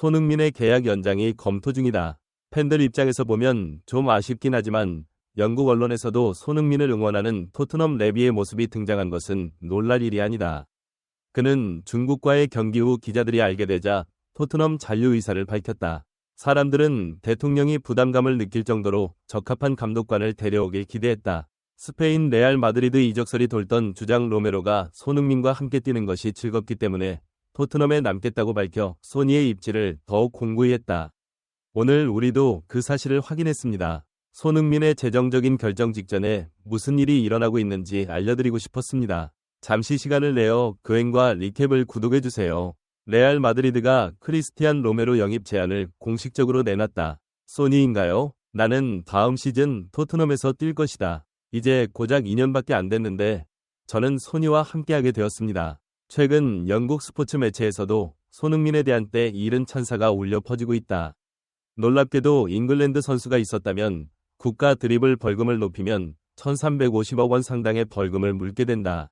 손흥민의 계약 연장이 검토 중이다. 팬들 입장에서 보면 좀 아쉽긴 하지만 영국 언론에서도 손흥민을 응원하는 토트넘 레비의 모습이 등장한 것은 놀랄 일이 아니다. 그는 중국과의 경기 후 기자들이 알게 되자 토트넘 잔류 의사를 밝혔다. 사람들은 대통령이 부담감을 느낄 정도로 적합한 감독관을 데려오길 기대했다. 스페인 레알 마드리드 이적설이 돌던 주장 로메로가 손흥민과 함께 뛰는 것이 즐겁기 때문에 토트넘에 남겠다고 밝혀 소니의 입지를 더욱 공고히 했다. 오늘 우리도 그 사실을 확인했습니다. 손흥민의 재정적인 결정 직전에 무슨 일이 일어나고 있는지 알려드리고 싶었습니다. 잠시 시간을 내어 그행과 리캡을 구독해주세요. 레알 마드리드가 크리스티안 로메로 영입 제안을 공식적으로 내놨다. 소니인가요? 나는 다음 시즌 토트넘에서 뛸 것이다. 이제 고작 2년밖에 안 됐는데 저는 소니와 함께하게 되었습니다. 최근 영국 스포츠 매체에서도 손흥민에 대한 때 잃은 찬사가 울려 퍼지고 있다. 놀랍게도 잉글랜드 선수가 있었다면 국가 드리블 벌금을 높이면 1350억 원 상당의 벌금을 물게 된다.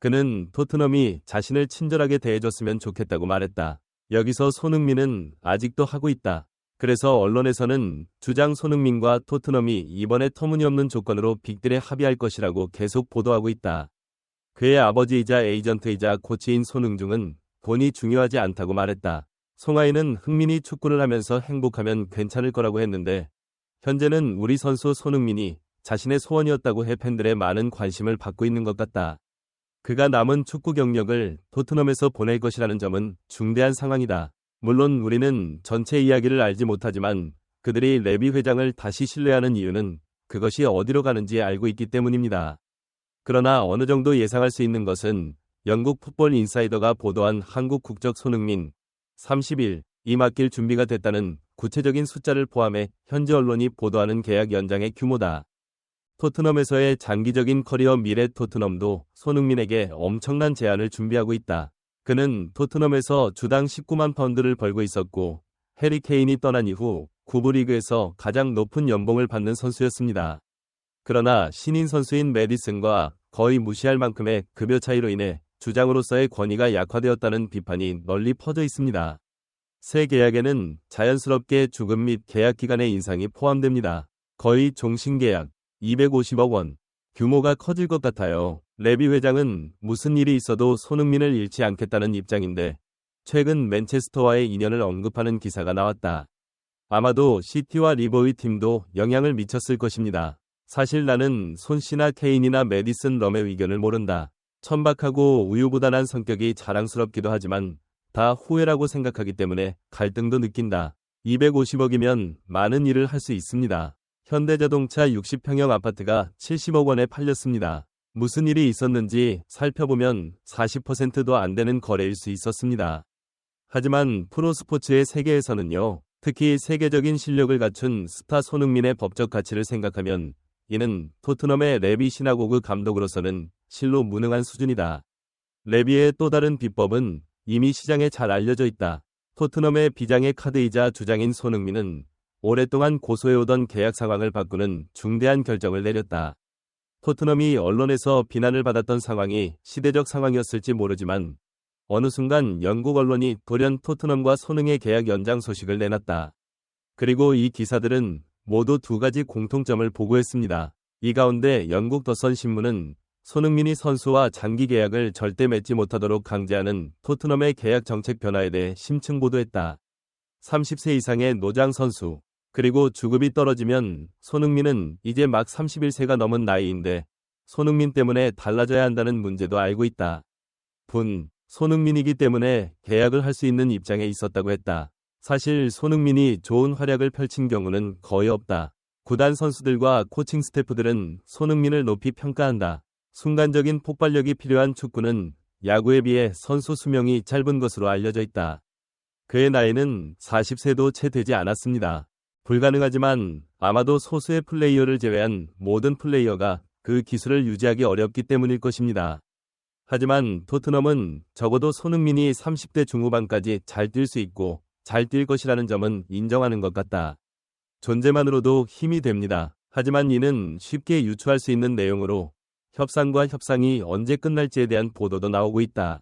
그는 토트넘이 자신을 친절하게 대해줬으면 좋겠다고 말했다. 여기서 손흥민은 아직도 하고 있다. 그래서 언론에서는 주장 손흥민과 토트넘이 이번에 터무니없는 조건으로 빅딜에 합의할 것이라고 계속 보도하고 있다. 그의 아버지이자 에이전트이자 코치인 손흥중은 돈이 중요하지 않다고 말했다. 송하이는 흥민이 축구를 하면서 행복하면 괜찮을 거라고 했는데 현재는 우리 선수 손흥민이 자신의 소원이었다고 해 팬들의 많은 관심을 받고 있는 것 같다. 그가 남은 축구 경력을 토트넘에서 보낼 것이라는 점은 중대한 상황이다. 물론 우리는 전체 이야기를 알지 못하지만 그들이 레비 회장을 다시 신뢰하는 이유는 그것이 어디로 가는지 알고 있기 때문입니다. 그러나 어느 정도 예상할 수 있는 것은 영국 풋볼 인사이더가 보도한 한국 국적 손흥민 30일 이 맡길 준비가 됐다는 구체적인 숫자를 포함해 현지 언론이 보도하는 계약 연장의 규모다. 토트넘에서의 장기적인 커리어 미래 토트넘도 손흥민에게 엄청난 제안을 준비하고 있다. 그는 토트넘에서 주당 19만 파운드를 벌고 있었고 해리 케인이 떠난 이후 구부 리그에서 가장 높은 연봉을 받는 선수였습니다. 그러나 신인 선수인 메디슨과 거의 무시할 만큼의 급여 차이로 인해 주장으로서의 권위가 약화되었다는 비판이 널리 퍼져 있습니다. 새 계약에는 자연스럽게 주금 및 계약 기간의 인상이 포함됩니다. 거의 종신계약, 250억 원. 규모가 커질 것 같아요. 레비 회장은 무슨 일이 있어도 손흥민을 잃지 않겠다는 입장인데 최근 맨체스터와의 인연을 언급하는 기사가 나왔다. 아마도 시티와 리버의 팀도 영향을 미쳤을 것입니다. 사실 나는 손씨나 케인이나 메디슨 럼의 의견을 모른다. 천박하고 우유부단한 성격이 자랑스럽기도 하지만 다 후회라고 생각하기 때문에 갈등도 느낀다. 250억이면 많은 일을 할 수 있습니다. 현대자동차 60평형 아파트가 70억 원에 팔렸습니다. 무슨 일이 있었는지 살펴보면 40%도 안 되는 거래일 수 있었습니다. 하지만 프로스포츠의 세계에서는요, 특히 세계적인 실력을 갖춘 스타 손흥민의 법적 가치를 생각하면 이는 토트넘의 레비 시나고그 감독으로서는 실로 무능한 수준이다. 레비의 또 다른 비법은 이미 시장에 잘 알려져 있다. 토트넘의 비장의 카드이자 주장인 손흥민은 오랫동안 고소해오던 계약 상황을 바꾸는 중대한 결정을 내렸다. 토트넘이 언론에서 비난을 받았던 상황이 시대적 상황이었을지 모르지만 어느 순간 영국 언론이 돌연 토트넘과 손흥의 계약 연장 소식을 내놨다. 그리고 이 기사들은 모두 두 가지 공통점을 보고했습니다. 이 가운데 영국 더선 신문은 손흥민이 선수와 장기 계약을 절대 맺지 못하도록 강제하는 토트넘의 계약 정책 변화에 대해 심층 보도했다. 30세 이상의 노장 선수, 그리고 주급이 떨어지면 손흥민은 이제 막 31세가 넘은 나이인데 손흥민 때문에 달라져야 한다는 문제도 알고 있다. 분, 손흥민이기 때문에 계약을 할 수 있는 입장에 있었다고 했다. 사실 손흥민이 좋은 활약을 펼친 경우는 거의 없다. 구단 선수들과 코칭 스태프들은 손흥민을 높이 평가한다. 순간적인 폭발력이 필요한 축구는 야구에 비해 선수 수명이 짧은 것으로 알려져 있다. 그의 나이는 40세도 채 되지 않았습니다. 불가능하지만 아마도 소수의 플레이어를 제외한 모든 플레이어가 그 기술을 유지하기 어렵기 때문일 것입니다. 하지만 토트넘은 적어도 손흥민이 30대 중후반까지 잘 뛸 수 있고 잘 뛸 것이라는 점은 인정하는 것 같다. 존재만으로도 힘이 됩니다. 하지만 이는 쉽게 유추할 수 있는 내용으로 협상과 협상이 언제 끝날지에 대한 보도도 나오고 있다.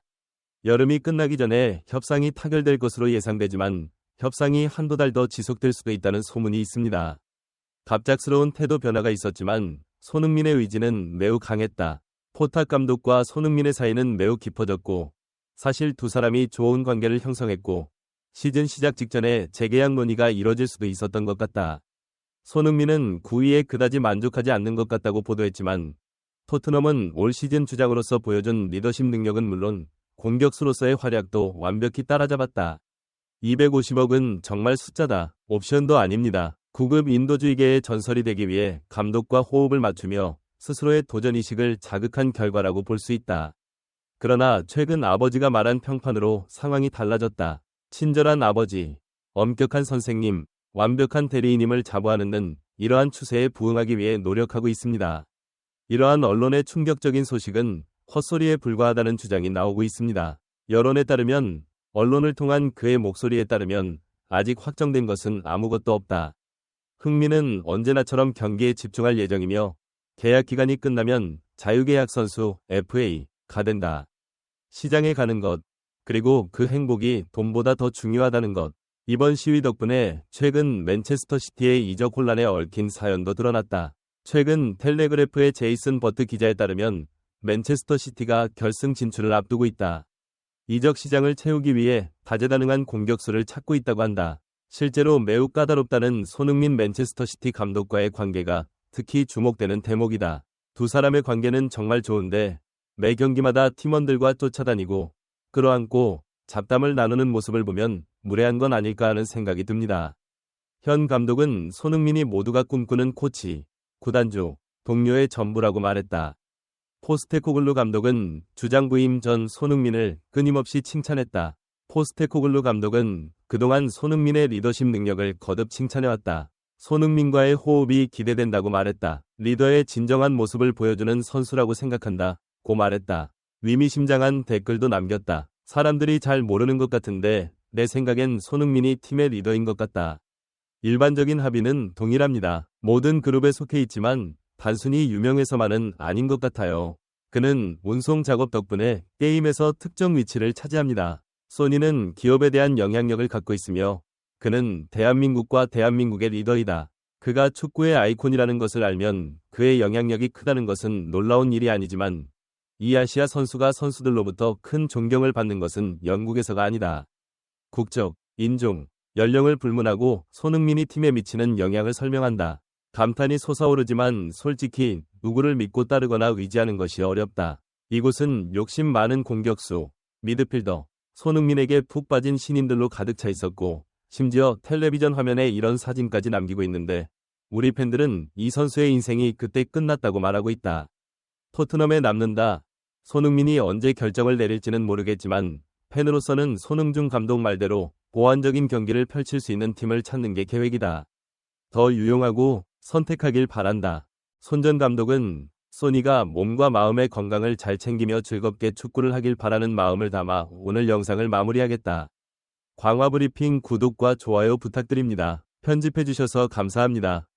여름이 끝나기 전에 협상이 타결될 것으로 예상되지만 협상이 한두 달 더 지속될 수도 있다는 소문이 있습니다. 갑작스러운 태도 변화가 있었지만 손흥민의 의지는 매우 강했다. 포탁 감독과 손흥민의 사이는 매우 깊어졌고 사실 두 사람이 좋은 관계를 형성했고 시즌 시작 직전에 재계약 논의가 이뤄질 수도 있었던 것 같다. 손흥민은 9위에 그다지 만족하지 않는 것 같다고 보도했지만 토트넘은 올 시즌 주장으로서 보여준 리더십 능력은 물론 공격수로서의 활약도 완벽히 따라잡았다. 250억은 정말 숫자다. 옵션도 아닙니다. 구급 인도주의계의 전설이 되기 위해 감독과 호흡을 맞추며 스스로의 도전의식을 자극한 결과라고 볼 수 있다. 그러나 최근 아버지가 말한 평판으로 상황이 달라졌다. 친절한 아버지, 엄격한 선생님, 완벽한 대리인임을 자부하는 는 이러한 추세에 부응하기 위해 노력하고 있습니다. 이러한 언론의 충격적인 소식은 헛소리에 불과하다는 주장이 나오고 있습니다. 여론에 따르면 언론을 통한 그의 목소리에 따르면 아직 확정된 것은 아무것도 없다. 흥민은 언제나처럼 경기에 집중할 예정이며 계약 기간이 끝나면 자유계약 선수 FA가 된다. 시장에 가는 것, 그리고 그 행복이 돈보다 더 중요하다는 것. 이번 시위 덕분에 최근 맨체스터 시티의 이적 혼란에 얽힌 사연도 드러났다. 최근 텔레그래프의 제이슨 버트 기자에 따르면 맨체스터 시티가 결승 진출을 앞두고 있다. 이적 시장을 채우기 위해 다재다능한 공격수를 찾고 있다고 한다. 실제로 매우 까다롭다는 손흥민 맨체스터 시티 감독과의 관계가 특히 주목되는 대목이다. 두 사람의 관계는 정말 좋은데 매 경기마다 팀원들과 쫓아다니고 끌어안고 잡담을 나누는 모습을 보면 무례한 건 아닐까 하는 생각이 듭니다. 현 감독은 손흥민이 모두가 꿈꾸는 코치, 구단주, 동료의 전부라고 말했다. 포스테코글루 감독은 주장 부임 전 손흥민을 끊임없이 칭찬했다. 포스테코글루 감독은 그동안 손흥민의 리더십 능력을 거듭 칭찬해왔다. 손흥민과의 호흡이 기대된다고 말했다. 리더의 진정한 모습을 보여주는 선수라고 생각한다. 고 말했다. 위미심장한 댓글도 남겼다. 사람들이 잘 모르는 것 같은데 내 생각엔 손흥민이 팀의 리더인 것 같다. 일반적인 합의는 동일합니다. 모든 그룹에 속해 있지만 단순히 유명해서만은 아닌 것 같아요. 그는 운송 작업 덕분에 게임에서 특정 위치를 차지합니다. 소니는 기업에 대한 영향력을 갖고 있으며 그는 대한민국과 대한민국의 리더이다. 그가 축구의 아이콘이라는 것을 알면 그의 영향력이 크다는 것은 놀라운 일이 아니지만 이 아시아 선수가 선수들로부터 큰 존경을 받는 것은 영국에서가 아니다. 국적, 인종, 연령을 불문하고 손흥민이 팀에 미치는 영향을 설명한다. 감탄이 솟아오르지만 솔직히 누구를 믿고 따르거나 의지하는 것이 어렵다. 이곳은 욕심 많은 공격수, 미드필더, 손흥민에게 푹 빠진 신인들로 가득 차 있었고 심지어 텔레비전 화면에 이런 사진까지 남기고 있는데 우리 팬들은 이 선수의 인생이 그때 끝났다고 말하고 있다. 토트넘에 남는다. 손흥민이 언제 결정을 내릴지는 모르겠지만 팬으로서는 손흥중 감독 말대로 보완적인 경기를 펼칠 수 있는 팀을 찾는 게 계획이다. 더 유용하고 선택하길 바란다. 손 전 감독은 소니가 몸과 마음의 건강을 잘 챙기며 즐겁게 축구를 하길 바라는 마음을 담아 오늘 영상을 마무리하겠다. 광화 브리핑 구독과 좋아요 부탁드립니다. 편집해주셔서 감사합니다.